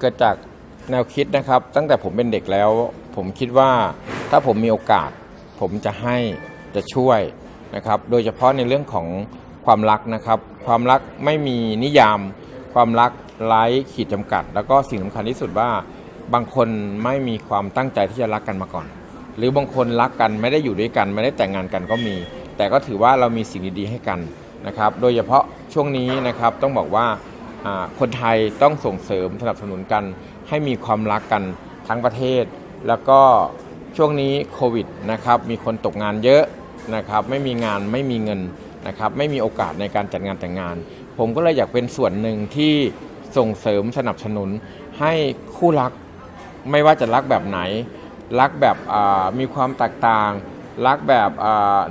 เกิดจากแนวคิดนะครับ ตั้งแต่ผมเป็นเด็กแล้ว ผมคิดว่าถ้าผมมีโอกาส ผมจะให้จะช่วยนะครับ โดยเฉพาะในเรื่องของความรักนะครับ ความรักไม่มีนิยาม ความรักไร้ขีดจำกัด แล้วก็สิ่งสำคัญที่สุดว่าบางคนไม่มีความตั้งใจที่จะรักกันมาก่อน หรือบางคนรักกันไม่ได้อยู่ด้วยกัน ไม่ได้แต่งงานกันก็มี แต่ก็ถือว่าเรามีสิ่งดีๆให้กันนะครับโดยเฉพาะช่วงนี้นะครับต้องบอกว่าคนไทยต้องส่งเสริมสนับสนุนกัน ให้มีความรักกันทั้งประเทศ แล้วก็ช่วงนี้โควิดนะครับมีคนตกงานเยอะนะครับไม่มีงานไม่มีเงินนะครับไม่มีโอกาสในการจัดงานแต่งงาน ผมก็เลยอยากเป็นส่วนหนึ่งที่ส่งเสริมสนับสนุนให้คู่รักไม่ว่าจะรักแบบไหน รักแบบมีความแตกต่าง รักแบบ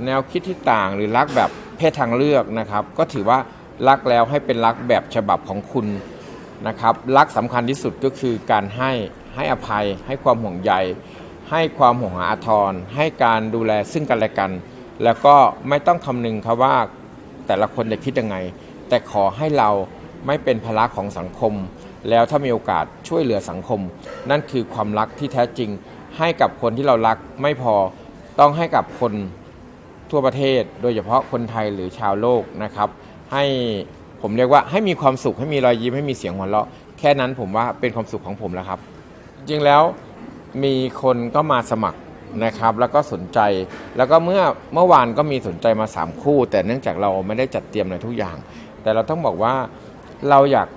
แนวคิดที่ต่าง หรือรักแบบเพศทางเลือกนะครับ ก็ถือว่ารักแล้วให้เป็นรักแบบฉบับของคุณนะครับ รักสำคัญที่สุดก็คือการให้ให้อภัย ให้ความห่วงใย ให้ความห่วงหาอาทร ให้การดูแลซึ่งกันและกัน แล้วก็ไม่ต้องคำนึงครับว่าแต่ละคนจะคิดยังไง แต่ขอให้เราไม่เป็นภาระของสังคม แล้วถ้ามีโอกาสช่วยเหลือสังคม นั่นคือความรักที่แท้จริง ให้กับคนที่เรารักไม่พอต้องให้กับคนทั่วประเทศ โดยเฉพาะคนไทยหรือชาวโลกนะครับ ให้ผมเรียกว่าให้มีความสุขให้มีรอยยิ้มให้มีเสียงหัวเราะแค่นั้นผมว่าเป็นความสุขของผมแล้วครับ จริงแล้วมีคนก็มาสมัครนะครับ แล้วก็สนใจแล้วก็เมื่อเมื่อวานก็มีสนใจมา 3 คู่ แต่เนื่องจากเราไม่ได้จัดเตรียมในทุกอย่าง แต่เราต้องบอกว่าเราอยาก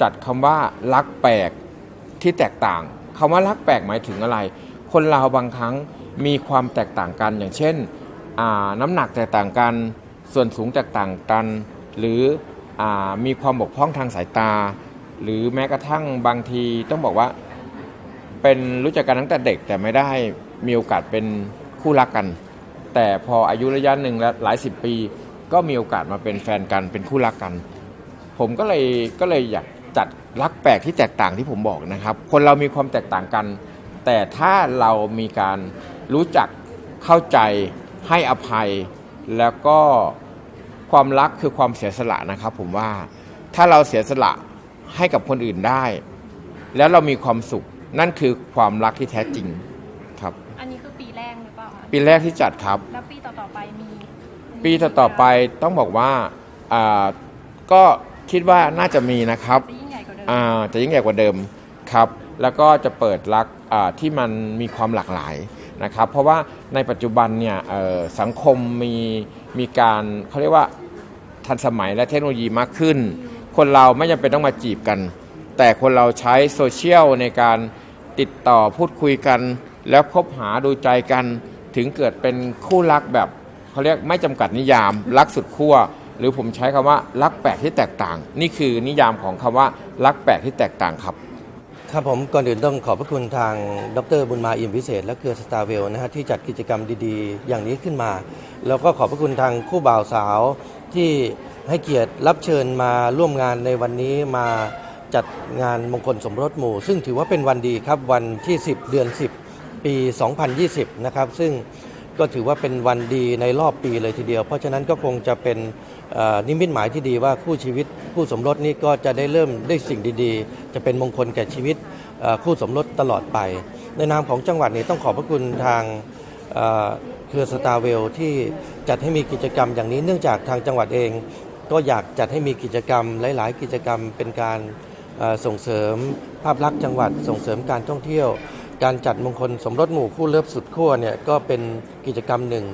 จัดคำว่ารักแปลกที่แตกต่างคำว่ารักแปลกหมายถึงอะไร คนเราบางครั้งมีความแตกต่างกันอย่างเช่นน้ำหนักแตกต่างกัน ส่วนสูงแตกต่างกัน หรืออมีความบกพร่องทางสายตา หรือแม้กระทั่งบางทีต้องบอกว่า เป็นรู้จักกันตั้งแต่เด็กแต่ไม่ได้มีโอกาสเป็นคู่รักกัน แต่พออายุระยะหนึ่งและหลายสิบปี ก็มีโอกาสมาเป็นแฟนกันเป็นคู่รักกัน ผมก็เลยก็เลยอยากจัดรักแปลกที่แตกต่างที่ผมบอกนะครับ คนเรามีความแตกต่างกัน แต่ถ้าเรามีการรู้จักเข้าใจให้อภัย แล้วก็ความรักคือความเสียสละนะครับ ผมว่าถ้าเราเสียสละให้กับคนอื่นได้ แล้วเรามีความสุขนั่นคือความรักที่แท้จริงครับ อันนี้คือปีแรกหรือเปล่าคะปีแรกที่จัดครับ แล้วปีต่อๆไปมี ปีต่อๆไปต้องบอกว่าอ่าก็คิดว่าน่าจะมีนะครับจะยิ่งใหญ่กว่าเดิม อ่าจะยิ่งใหญ่กว่าเดิมครับ แล้วก็จะเปิดรักที่มันมีความหลากหลายนะครับ เพราะว่าในปัจจุบันเนี่ยสังคมมีมีการเขาเรียกว่าทันสมัยและเทคโนโลยีมากขึ้น คนเราไม่จำเป็นต้องมาจีบกัน แต่คนเราใช้โซเชียลในการติดต่อพูดคุยกัน แล้วคบหาดูใจกัน ถึงเกิดเป็นคู่รักแบบเขาเรียกไม่จำกัดนิยาม รักสุดขั้วหรือผมใช้คำว่ารักแปลกที่แตกต่าง นี่คือนิยามของคำว่ารักแปลกที่แตกต่างครับ ครับผมก่อนอื่นต้องขอบพระคุณทางดรบุญมาเอี่ยมวิเศษ และเครือสตาร์เวลนะฮะที่จัดกิจกรรมดีๆ อย่างนี้ขึ้นมา แล้วก็ขอบพระคุณทางคู่บ่าวสาวที่ให้เกียรติรับเชิญมาร่วมงานในวันนี้มาจัดงานมงคลสมรสหมู่ ซึ่งถือว่าเป็นวันดีครับวันที่ 10 เดือน 10 ปี 2020 นะครับ ซึ่ง ก็ถือว่าเป็นวันดีในรอบปีเลยทีเดียว เพราะฉะนั้นก็คงจะเป็นนิมิตหมายที่ดีว่าคู่ชีวิตคู่สมรสนี้ก็จะได้เริ่มได้สิ่งดีๆ จะเป็นมงคลแก่ชีวิตคู่สมรสตลอดไป ในนามของจังหวัดนี้ต้องขอบพระคุณทางเครือสตาร์เวลที่จัดให้มีกิจกรรมอย่างนี้เนื่องจากทางจังหวัดเอง ก็อยากจัดให้มีกิจกรรมหลาย ๆ กิจกรรมเป็นการส่งเสริมภาพลักษณ์จังหวัดส่งเสริมการท่องเที่ยว การจัดมงคลสมรสหมู่คู่เลิฟสุดขั้วเนี่ยก็เป็นกิจกรรมหนึ่ง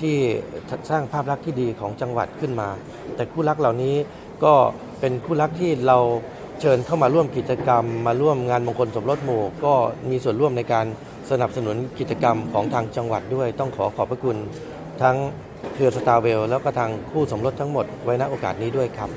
ที่สร้างภาพลักษณ์ที่ดีของจังหวัดขึ้นมา แต่คู่รักเหล่านี้ก็เป็นคู่รักที่เราเชิญเข้ามาร่วมกิจกรรม มาร่วมงานมงคลสมรสหมู่ก็มีส่วนร่วมในการสนับสนุนกิจกรรมของทางจังหวัดด้วย ต้องขอขอบพระคุณทั้งเครือสตาร์เวลแล้วก็ทางคู่สมรสทั้งหมดไว้ณโอกาสนี้ด้วยครับ